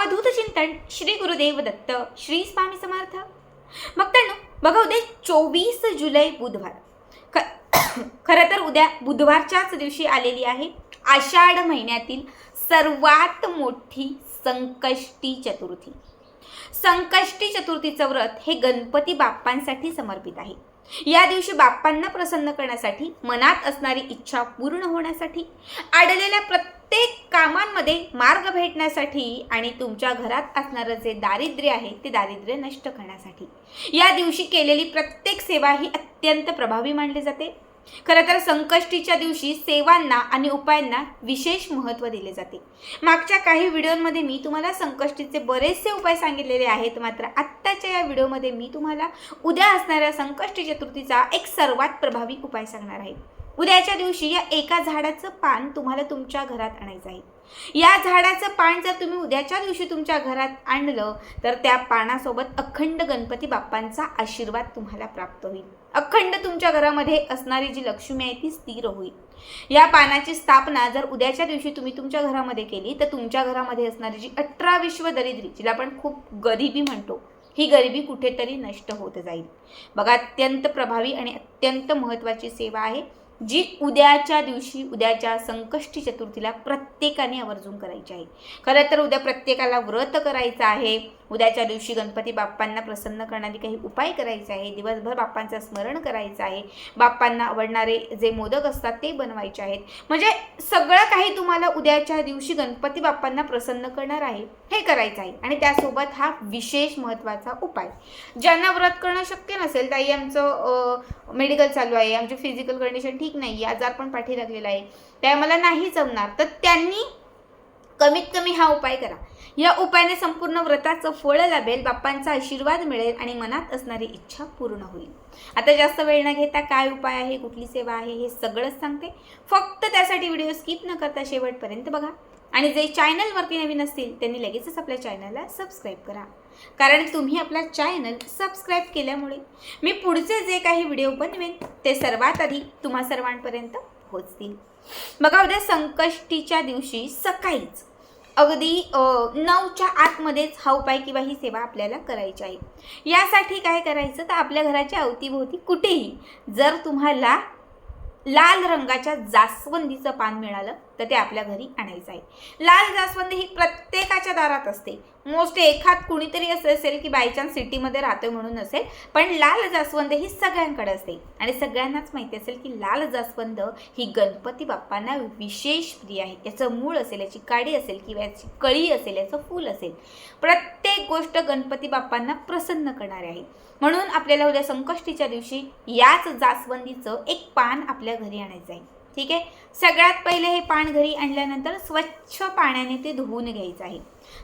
अवधूत चिंतन श्री गुरुदेव दत्त श्री स्वामी समर्थ. भक्तांनो बघा उद्या चोवीस जुलै बुधवार. ख खरं तर उद्या बुधवारच्याच दिवशी आलेली आहे आषाढ महिन्यातील सर्वात मोठी संकष्टी चतुर्थी. संकष्टी चतुर्थीचं व्रत हे गणपती बाप्पांसाठी समर्पित आहे. या दिवशी बाप्पांना प्रसन्न करण्यासाठी मनात असणारी इच्छा पूर्ण होण्यासाठी आढळलेल्या प्रत्येक कामांमध्ये मार्ग भेटण्यासाठी आणि तुमच्या घरात असणारं जे दारिद्र्य आहे ते दारिद्र्य नष्ट करण्यासाठी. या दिवशी केलेली प्रत्येक सेवा ही अत्यंत प्रभावी मानली जाते. खरं तर संकष्टीच्या दिवशी सेवांना आणि उपायांना विशेष महत्त्व दिले जाते. मागच्या काही व्हिडिओमध्ये मी तुम्हाला संकष्टीचे बरेचसे उपाय सांगितलेले आहेत मात्र आत्ताच्या या व्हिडिओमध्ये मी तुम्हाला उद्या असणाऱ्या संकष्टी चतुर्थीचा एक सर्वात प्रभावी उपाय सांगणार आहे. उद्याच्या दिवशी या एका झाडाचं पान तुम्हाला तुमच्या घरात आणायचं आहे. या झाडाचं पान जर तुम्ही उद्याच्या दिवशी तुमच्या घरात आणलं तर त्या पानासोबत अखंड गणपती बाप्पांचा आशीर्वाद तुम्हाला प्राप्त होईल. अखंड तुमच्या घरामध्ये असणारी जी लक्ष्मी आहे ती स्थिर होईल. या पानाची स्थापना जर उद्याच्या दिवशी तुम्ही तुमच्या घरामध्ये केली तर तुमच्या घरामध्ये असणारी जी अठरा विश्व दरिद्री जिला आपण खूप गरिबी म्हणतो ही गरिबी कुठेतरी नष्ट होत जाईल. बघा अत्यंत प्रभावी आणि अत्यंत महत्त्वाची सेवा आहे. जी उद्याच्या दिवशी उद्याच्या संकष्टी चतुर्थीला प्रत्येकाने आवर्जून करायची आहे. खरं तर उद्या प्रत्येकाला व्रत करायचं आहे. उद्याच्या दिवशी गणपती बाप्पांना प्रसन्न करणारे काही उपाय करायचे आहे. दिवसभर बाप्पांचं स्मरण करायचं आहे. बाप्पांना आवडणारे जे मोदक असतात ते बनवायचे आहेत. म्हणजे सगळं काही तुम्हाला उद्याच्या दिवशी गणपती बाप्पांना प्रसन्न करणार आहे हे करायचं आहे. आणि त्यासोबत हा विशेष महत्त्वाचा उपाय. ज्यांना व्रत करणं शक्य नसेल ताई आमचं मेडिकल चालू आहे. आमची फिजिकल कंडिशन ठीक नाही आहे आजार पण पाठी लागलेला आहे. त्या मला नाही जमणार. तर त्यांनी कमीत कमी हा उपाय करा. या उपायाने संपूर्ण व्रताचं फळ लाभेल बाप्पांचा आशीर्वाद मिळेल आणि मनात असणारी इच्छा पूर्ण होईल. आता जास्त वेळ न घेता काय उपाय आहे कुठली सेवा आहे हे सगळंच सांगते. फक्त त्यासाठी व्हिडिओ स्किप न करता शेवटपर्यंत बघा. आणि जे चॅनलवरती नवीन असतील त्यांनी लगेचच आपल्या चॅनलला सबस्क्राईब करा. कारण तुम्ही आपला चॅनल सबस्क्राईब केल्यामुळे मी पुढचे जे काही व्हिडिओ बनवेन ते सर्वात आधी तुम्हा सर्वांपर्यंत पोहोचतील. बघा उद्या संकष्टीच्या दिवशी सकाळीच अगदी नऊच्या आतमध्येच हा उपाय किंवा ही सेवा आपल्याला करायची आहे. यासाठी काय करायचं? तर आपल्या घराच्या अवतीभोवती कुठेही जर तुम्हाला लाल रंगाच्या जास्वंदीचं पान मिळालं तर ते आपल्या घरी आणायचं आहे. लाल जास्वंदी ही प्रत्येकाच्या दारात असते. मोस्ट एखाद कुणीतरी असं असेल की बायचान्स सिटीमध्ये राहतोय म्हणून असेल पण लाल जास्वंद ही सगळ्यांकडे असते. आणि सगळ्यांनाच माहिती असेल की लाल जास्वंद ही गणपती बाप्पांना विशेष प्रिय आहे. याचं मूळ असेल याची काडी असेल किंवा याची कळी असेल याचं फूल असेल. प्रत्येक गोष्ट गणपती बाप्पांना प्रसन्न करणारे आहे. म्हणून आपल्याला उद्या संकष्टीच्या दिवशी याच जास्वंदीचं एक पान आपल्या घरी आणायचं आहे. ठीक आहे? सगळ्यात पहिले हे पान घरी आणल्यानंतर स्वच्छ पाण्याने ते धुवून घ्यायचं आहे.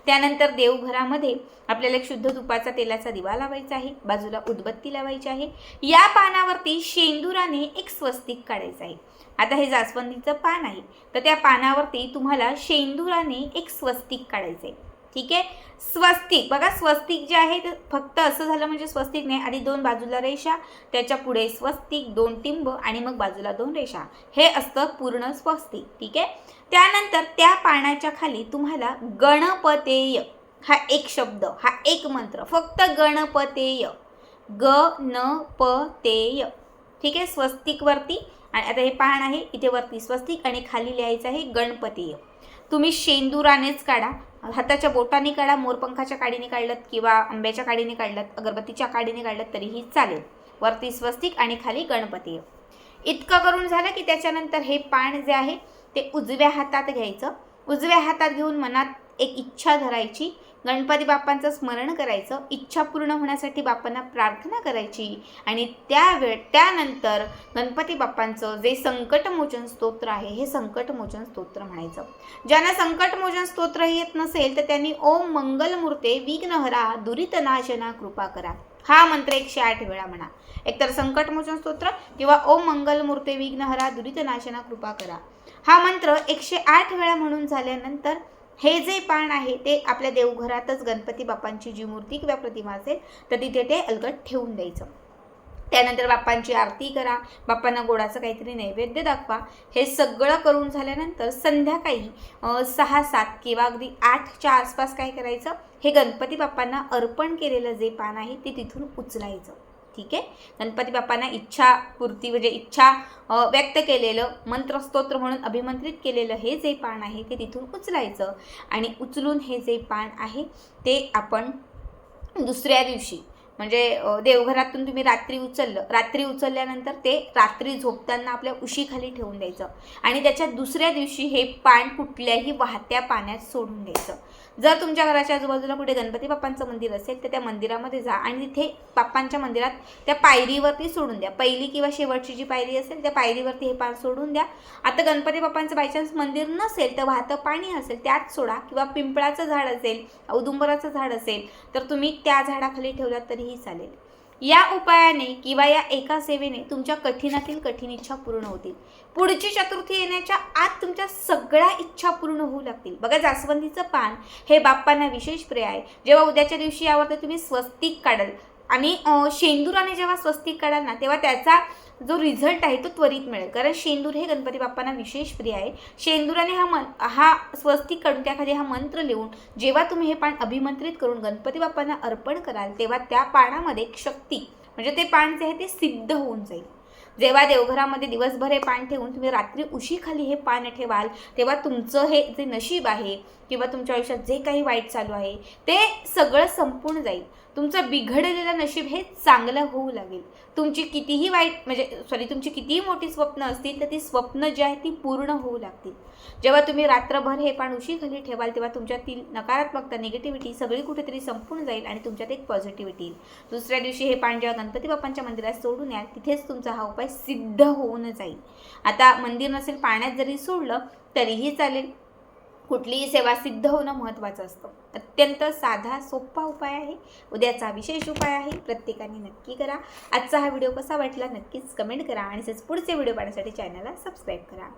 त्यानंतर देवघरामध्ये आपल्याला एक शुद्ध तुपाचा तेलाचा दिवा लावायचा आहे. बाजूला उदबत्ती लावायची आहे. या पानावरती शेंदुराने एक स्वस्तिक काढायचं आहे. आता हे जास्वंदीचं पान आहे. तर त्या पानावरती तुम्हाला शेंदुराने एक स्वस्तिक काढायचं आहे. ठीक आहे? स्वस्तिक. बघा स्वस्तिक जे आहे ते फक्त असं झालं म्हणजे स्वस्तिक नाही. आधी दोन बाजूला रेषा त्याच्या पुढे स्वस्तिक दोन टिंब आणि मग बाजूला दोन रेषा. हे असतं पूर्ण स्वस्तिक. ठीक आहे? त्यानंतर त्या पानाच्या खाली तुम्हाला गणपतेय. हा एक शब्द हा एक मंत्र. फक्त गणपतेय. ग न प तेय ठीक आहे? स्वस्तिकवरती आणि आता हे पान आहे इथे वरती स्वस्तिक आणि खाली लिहायचं आहे गणपतीय. तुम्ही शेंदुरानेच काढा. हाताच्या बोटाने काढा मोरपंखाच्या काडीने काढलं किंवा आंब्याच्या काडीने काढलं अगरबत्तीच्या काडीने काढलं तरीही चालेल. वरती स्वस्तिक आणि खाली गणपती. इतकं करून झालं की त्याच्यानंतर हे पान जे आहे ते उजव्या हातात घ्यायचं. उजव्या हातात घेऊन मनात एक इच्छा धरायची गणपती बाप्पांचं स्मरण करायचं इच्छा पूर्ण होण्यासाठी बाप्पांना प्रार्थना करायची आणि त्यावेळ त्यानंतर गणपती बाप्पांचं जे संकटमोचन स्तोत्र आहे हे संकटमोचन स्तोत्र म्हणायचं. ज्यांना संकटमोचन स्तोत्र येत नसेल तर त्यांनी ओम मंगलमूर्ते विघ्नहरा दुरितनाशना कृपा करा. हा मंत्र एकशे आठ वेळा म्हणा. एकतर संकटमोचन स्तोत्र किंवा ओम मंगलमूर्ते विघ्नहरा दुरितनाशना कृपा करा. हा मंत्र एकशे आठ वेळा म्हणून झाल्यानंतर हे जे पान आहे ते आपल्या देवघरातच गणपती बाप्पांची जी मूर्ती किंवा प्रतिमा असेल तर तिथे ते अलगट ठेवून द्यायचं. त्यानंतर बाप्पांची आरती करा बाप्पांना गोडाचं काहीतरी नैवेद्य दाखवा. हे सगळं करून झाल्यानंतर संध्याकाळी सहा सात किंवा अगदी आठच्या आसपास काय करायचं? हे गणपती बाप्पांना अर्पण केलेलं जे पान आहे ते तिथून उचलायचं. ठीक आहे? गणपती बाप्पांना इच्छापूर्ती म्हणजे इच्छा व्यक्त केलेलं मंत्रस्तोत्र म्हणून अभिमंत्रित केलेलं हे जे पान आहे ते तिथून उचलायचं. आणि उचलून हे जे पान आहे ते आपण दुसऱ्या दिवशी म्हणजे देवघरातून तुम्ही रात्री उचललं रात्री उचलल्यानंतर ते रात्री झोपताना आपल्या उशीखाली ठेवून द्यायचं. आणि त्याच्या दुसऱ्या दिवशी हे पान कुठल्याही वाहत्या पाण्यात सोडून द्यायचं. जर तुमच्या घराच्या आजूबाजूला कुठे गणपती बाप्पांचं मंदिर असेल तर त्या मंदिरामध्ये जा आणि तिथे बाप्पांच्या मंदिरात त्या पायरीवरती सोडून द्या. पहिली किंवा शेवटची जी पायरी असेल त्या पायरीवरती हे पान सोडून द्या. आता गणपती बाप्पांचं बायचान्स मंदिर नसेल तर वाहतं पाणी असेल त्यात सोडा. किंवा पिंपळाचं झाड असेल औदुंबराचं झाड असेल तर तुम्ही त्या झाडाखाली ठेवलात तरीही चालेल. या उपायाने किंवा या एका सेवेने तुमच्या कठीणातील कठीण इच्छा पूर्ण होतील. पुढची चतुर्थी येण्याच्या आत तुमच्या सगळ्या इच्छा पूर्ण होऊ लागतील. बघा जास्वंदीचं पान हे बाप्पांना विशेष प्रिय आहे. जेव्हा उद्याच्या दिवशी यावर तुम्ही स्वस्तिक काढाल आणि शेंदुराने जेव्हा स्वस्तिक काढाल ना तेव्हा त्याचा जो रिझल्ट आहे तो त्वरित मिळेल. कारण शेंदूर हे गणपती बाप्पांना विशेष प्रिय आहे. शेंदुराने हा मन हा स्वस्तिक काढून त्याखाली हा मंत्र लिहून जेव्हा तुम्ही हे पान अभिमंत्रित करून गणपती बाप्पांना अर्पण कराल तेव्हा त्या पानामध्ये एक शक्ती म्हणजे ते पान जे आहे ते सिद्ध होऊन जाईल. जेव्हा देवघरामध्ये दिवसभर हे पान ठेवून तुम्ही रात्री उशीखाली हे पान ठेवाल तेव्हा तुमचं हे जे नशीब आहे किंवा तुमच्या आयुष्यात जे काही वाईट चालू आहे ते सगळं संपून जाईल. तुमचं बिघडलेलं नशीब हे चांगलं होऊ लागेल. तुमची कितीही वाईट म्हणजे सॉरी तुमची कितीही मोठी स्वप्न असतील तर ती स्वप्न जी आहेत ती पूर्ण होऊ लागतील. जेव्हा तुम्ही रात्रभर हे पान उशीखाली ठेवाल तेव्हा तुमच्यातील नकारात्मकता निगेटिव्हिटी सगळी कुठेतरी संपून जाईल आणि तुमच्यात एक पॉझिटिव्हिटी येईल. दुसऱ्या दिवशी हे पान जेव्हा गणपती बाप्पांच्या मंदिरात सोडून याल तिथेच तुमचा हा उपाय सिद्ध होऊन जाईल. आता मंदिर नसेल पाण्यात जरी सोडलं तरीही चालेल. कुठलीही सेवा सिद्ध होणं महत्त्वाचं असतं. अत्यंत साधा सोपा उपाय आहे. उद्याचा विशेष उपाय आहे. प्रत्येकाने नक्की करा. आजचा हा व्हिडिओ कसा वाटला नक्कीच कमेंट करा. आणि तसेच पुढचे व्हिडिओ पाहण्यासाठी चॅनलला सबस्क्राईब करा.